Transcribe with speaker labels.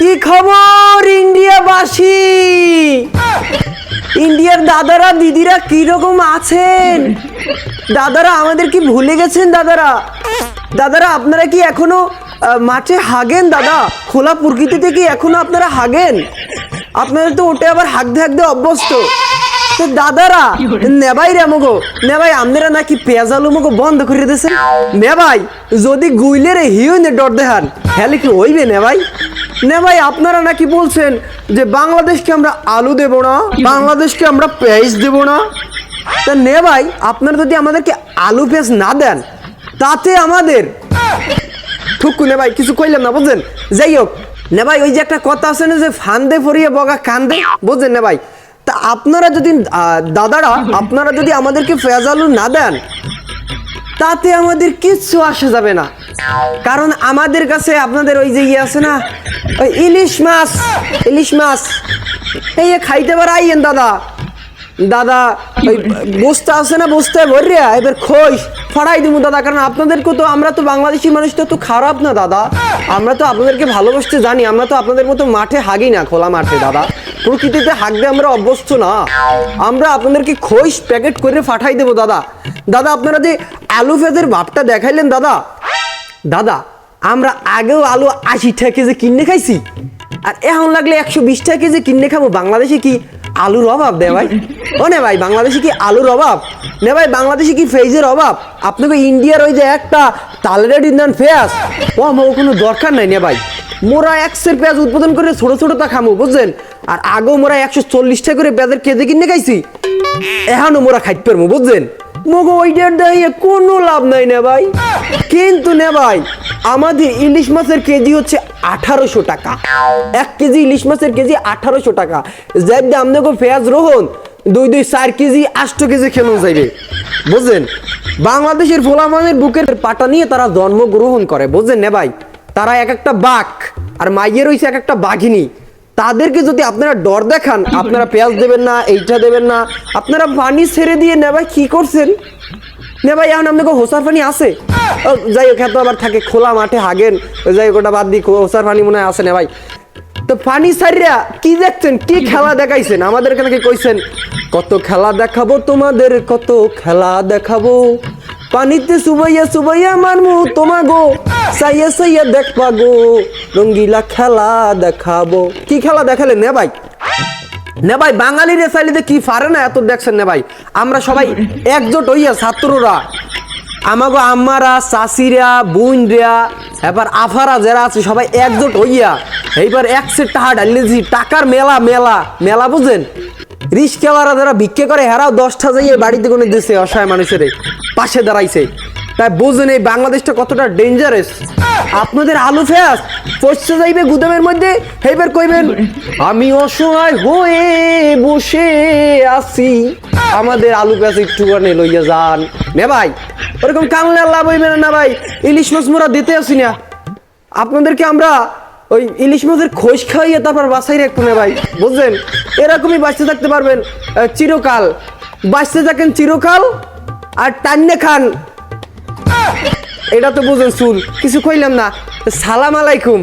Speaker 1: কি খবর ইন্ডিয়াবাসী? ইন্ডিয়ার দাদারা দিদিরা কি রকম আছেন? দাদারা আমাদের কি ভুলে গেছেন দাদারা? দাদারা আপনারা কি এখনও মাঠে হাগেন দাদা? খোলা প্রকৃতিতে কি এখনও আপনারা হাগেন? আপনারা তো ওটা আবার হাগতে হাগতে অভ্যস্ত। তো দাদারা নেবাই রে মগো নেবাই আপনারা নাকি পেঁয়াজ আলু মগো বন্ধ করে দিয়েছেন? নেবাই যদি গুইলে রে হিও নে ডর দেখান হ্যালে কি হইবে নেবাই নেবাই আপনারা নাকি বলছেন যে বাংলাদেশকে আমরা আলু দেব না, বাংলাদেশকে আমরা পেঁয়াজ দেব না? তা নে ভাই, আপনারা যদি আমাদেরকে আলু পেঁয়াজ না দেন, তাতে আমাদের ঠুকু নে ভাই, কিছু কইলাম না, বুঝলেন? যাই হোক, নে ভাই, ওই যে একটা কথা আছে না যে ফান্দে ফরিয়ে বগা কান্দে, বুঝলেন নে ভাই? তা আপনারা যদি দাদারা, আপনারা যদি আমাদেরকে পেঁয়াজ আলু না দেন তাতে আমাদের কিচ্ছু আসা যাবে না। কারণ আমাদের কাছে আপনাদের ওই যে ইয়ে আছে না, ওই ইলিশ মাছ ইলিশ মাছ। এই খাইতে পার, আইয়েন দাদা। দাদা, ওই বস্তা আছে না, বস্তায় ভরিয়া, এবার খোঁজ ফড়াই দিব দাদা, কারণ আপনাদেরকে তো, আমরা তো বাংলাদেশি মানুষ তো খারাপ না দাদা। আমরা তো আপনাদেরকে ভালোবাসতে জানি, আমরা তো আপনাদের মতো মাঠে হাগি না, খোলা মাঠে দাদা। প্রকৃতিতে হাগতে আমরা অভ্যস্ত না। আমরা আপনাদেরকে খোঁজ প্যাকেট করে পাঠাই দেবো, দাদা। দাদা, আপনারা যে আলু ফেজের ভাবটা দেখাইলেন দাদা। দাদা, আমরা আগেও আলু আশি টাকা কেজি কিনে খাইছি, আর এখন লাগলে একশো বিশ টাকা কেজি কিনে খাব। বাংলাদেশে কি আলুর অভাব? দে ভাই। ও নে ভাই, বাংলাদেশে কি আলুর অভাব? নে ভাই, বাংলাদেশে কি ফেজের অভাব? আপনাকে ইন্ডিয়ার ওই যে একটা তালের ইন্ডিয়ান ফেয়াস ও আমার কোনো দরকার নাই নে ভাই। মোরা একশের পেঁয়াজ উৎপাদন করে ছোট ছোট তা খামো বুঝছেন আর আগেও মোরা একশো চল্লিশ টাকা করে পেঁয়াজের কেজি কিনে খাইছি, এখনও মোরা খাইতে পারব বুঝছেন মগো, ওইটার দাঁড়িয়ে কোনো লাভ নাই না ভাই। কিন্তু না ভাই, আমাদের ইলিশ মাছের কেজি হচ্ছে আঠারোশো টাকা। এক কেজি ইলিশ মাছের কেজি আঠারোশো টাকা। যার দাম দেখো পেঁয়াজ রোহন, দুই দুই চার কেজি, আষ্ট কেজি খেলো যাইবে। বুঝলেন বাংলাদেশের ফোলামানের বুকের পাটা নিয়ে তারা জন্মগ্রহণ করে বুঝলেন না ভাই? তারা এক একটা বাঘ, আর মাইয়ের হইছে এক একটা বাঘিনী। তাদেরকে যদি আপনারা ডর দেখান, আপনারা পেঁয়াজ দেবেন না, এইটা দেবেন না, আপনারা পানি ছেড়ে দিয়ে, নে ভাই, কি করছেন? নে ভাই, এখন আপনাকে হোসার পানি আছে। যাই হোক, এত আবার থাকে, খোলা মাঠে হাগেন। যাই হোক, ওটা বাদ দিই, হোসার পানি মনে হয় আসে না ভাই। তো পানি সারিয়া কি দেখছেন? কি খেলা দেখাইছেন? আমাদের এখানে কি কইছেন, কত খেলা দেখাবো তোমাদের, কত খেলা দেখাবো। পানিতে সুবাইয়া সুবাইয়া মারমু তোমাগো। সাইয়া সাইয়া দেখবা গো রঙ্গিলা খেলা দেখাবো। কি খেলা দেখালে নে ভাই? নে ভাই, বাঙালি রেসাইলিতে কি পারে না এত দেখছেন নে ভাই? আমরা সবাই একজোট হইয়া ছাত্ররা। আমাগো আম্মারা চাষিরা বোনরা, এবার আফারা যারা আছে সবাই একজোট হইয়া, এইবার এক সেট টাকা ডালিয়েছি টাকার মেলা মেলা মেলা বুঝেন? রিস্কেওয়ালা যারা ভিক্ষে করে, হেরাও দশটা যাইয়ে বাড়িতে কোনো দিছে, অসহায় মানুষের। পাশে দাঁড়াইছে। তাই বুঝেন এই বাংলাদেশটা কতটা ডেঞ্জারাস আপনাদের আলু ফেয়াস পচতে যাইবে গুদামের মধ্যে হেবার কইবেন, আমি অসহায় হয়ে বসে আছি। আমাদের আলু পেঁয়াজ একটুখানি লইয়া যান। নে ভাই, ওরকম কামলে লাভ হইবে না ভাই। ইলিশ মাছ মোরা দিতে আসি না। আপনাদেরকে আমরা ওই ইলিশ মাছের খোঁজ খাইয়ে তারপর বাসাই রাখব না ভাই বুঝলেন এরকমই বাঁচতে থাকতে পারবেন চিরকাল। বাঁচতে থাকেন চিরকাল আর টান্নে খান। এটা তো বুঝেন চুল, কিছু কইলাম না। সালাম আলাইকুম।